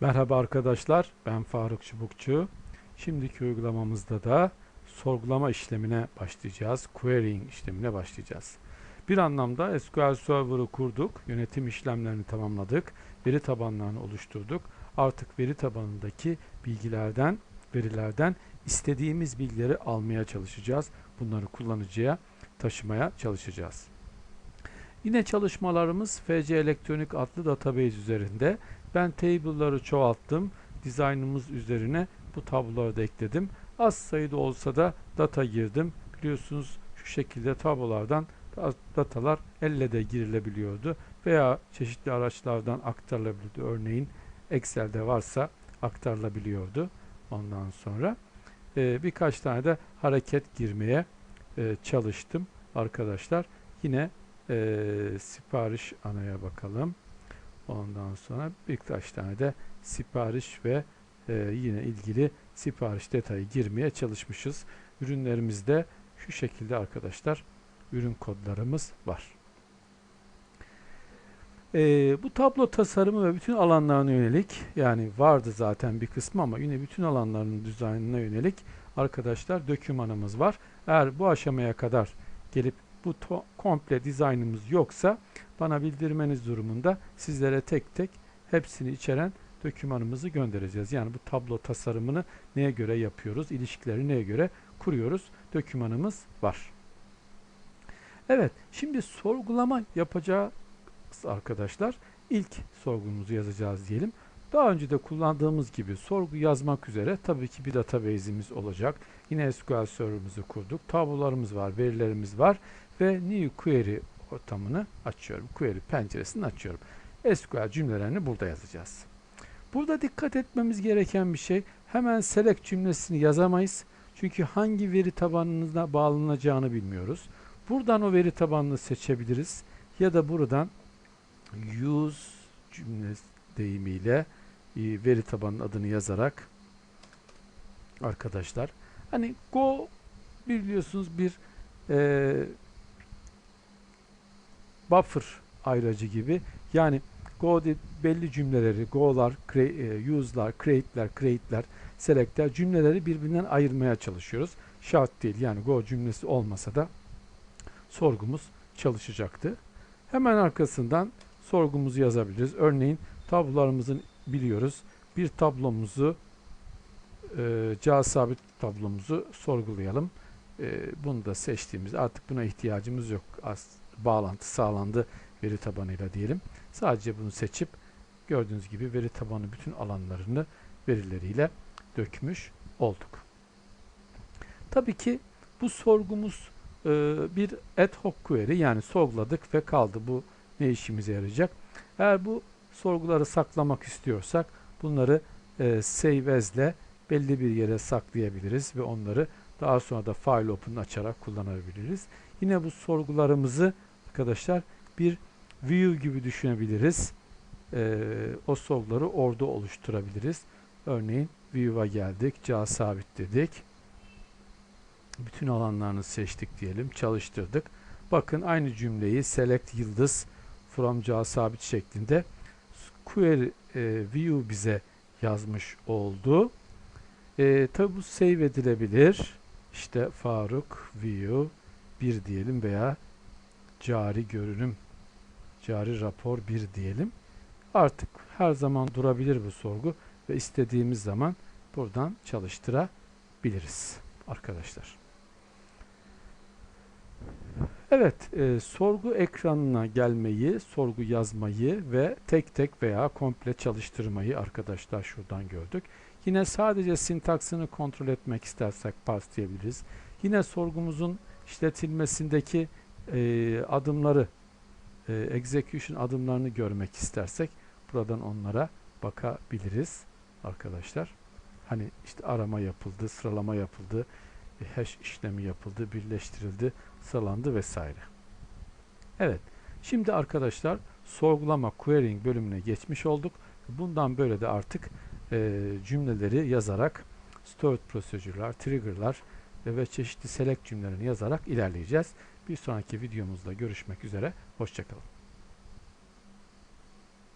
Merhaba arkadaşlar, ben Faruk Çubukçu. Şimdiki uygulamamızda da sorgulama işlemine başlayacağız. Querying işlemine başlayacağız. Bir anlamda SQL Server'ı kurduk, yönetim işlemlerini tamamladık, veri tabanlarını oluşturduk. Artık veri tabanındaki bilgilerden, verilerden istediğimiz bilgileri almaya çalışacağız. Bunları kullanıcıya taşımaya çalışacağız. Yine çalışmalarımız FC Elektronik adlı database üzerinde. Ben table'ları çoğalttım. Dizaynımız üzerine bu tabloları da ekledim. Az sayıda olsa da data girdim. Biliyorsunuz şu şekilde tablolardan datalar elle de girilebiliyordu veya çeşitli araçlardan aktarılabiliyordu. Örneğin Excel'de varsa aktarılabiliyordu. Ondan sonra e, birkaç tane de hareket girmeye e, çalıştım arkadaşlar. Yine e, sipariş anaya bakalım. Ondan sonra birkaç tane de sipariş ve e, yine ilgili sipariş detayı girmeye çalışmışız. Ürünlerimizde şu şekilde arkadaşlar ürün kodlarımız var. E, bu tablo tasarımı ve bütün alanlarına yönelik yani vardı zaten bir kısmı ama yine bütün alanların dizaynına yönelik arkadaşlar dokümanımız var. Eğer bu aşamaya kadar gelip bu komple dizaynımız yoksa bana bildirmeniz durumunda sizlere tek tek hepsini içeren dokümanımızı göndereceğiz. Yani bu tablo tasarımını neye göre yapıyoruz, ilişkileri neye göre kuruyoruz dokümanımız var. Evet, şimdi sorgulama yapacağız arkadaşlar. İlk sorgumuzu yazacağız diyelim. Daha önce de kullandığımız gibi sorgu yazmak üzere tabii ki bir database'imiz olacak. Yine SQL Server'ımızı kurduk. Tablolarımız var, verilerimiz var ve New Query ortamını açıyorum. Query penceresini açıyorum. SQL cümlelerini burada yazacağız. Burada dikkat etmemiz gereken bir şey hemen select cümlesini yazamayız. Çünkü hangi veri tabanına bağlanacağını bilmiyoruz. Buradan o veri tabanını seçebiliriz. Ya da buradan use cümle deyimiyle veri tabanının adını yazarak arkadaşlar hani go biliyorsunuz bir e, buffer ayracı gibi yani go belli cümleleri go'lar, e, use'lar, create'ler, create'ler, select'ler cümleleri birbirinden ayırmaya çalışıyoruz. Şart değil yani go cümlesi olmasa da sorgumuz çalışacaktı. Hemen arkasından sorgumuzu yazabiliriz. Örneğin tablolarımızın biliyoruz. Bir tablomuzu e, cihaz tablomuzu sorgulayalım. E, bunu da seçtiğimiz artık buna ihtiyacımız yok. Az, bağlantı sağlandı veri tabanıyla diyelim. Sadece bunu seçip gördüğünüz gibi veri tabanı bütün alanlarını verileriyle dökmüş olduk. Tabii ki bu sorgumuz e, bir ad hoc query yani sorguladık ve kaldı. Bu ne işimize yarayacak? Eğer bu sorguları saklamak istiyorsak bunları e, save as'le belli bir yere saklayabiliriz ve onları daha sonra da file open açarak kullanabiliriz. Yine bu sorgularımızı arkadaşlar bir view gibi düşünebiliriz. Ee, o sorguları orada oluşturabiliriz. Örneğin view'a geldik. Ca sabit dedik. Bütün alanlarını seçtik diyelim. Çalıştırdık. Bakın aynı cümleyi select yıldız from ca sabit şeklinde query e, view bize yazmış oldu. E, tabi bu save edilebilir. İşte Faruk view 1 diyelim veya cari görünüm cari rapor 1 diyelim. Artık her zaman durabilir bu sorgu ve istediğimiz zaman buradan çalıştırabiliriz arkadaşlar. Evet, e, sorgu ekranına gelmeyi, sorgu yazmayı ve tek tek veya komple çalıştırmayı arkadaşlar şuradan gördük. Yine sadece sintaksını kontrol etmek istersek parse diyebiliriz. Yine sorgumuzun işletilmesindeki e, adımları, e, execution adımlarını görmek istersek buradan onlara bakabiliriz arkadaşlar. Hani işte arama yapıldı, sıralama yapıldı, hash işlemi yapıldı, birleştirildi, sıralandı vesaire. Evet. Şimdi arkadaşlar sorgulama querying bölümüne geçmiş olduk. Bundan böyle de artık e, cümleleri yazarak stored prosedürler, trigger'lar ve çeşitli select cümlelerini yazarak ilerleyeceğiz. Bir sonraki videomuzda görüşmek üzere. Hoşçakalın.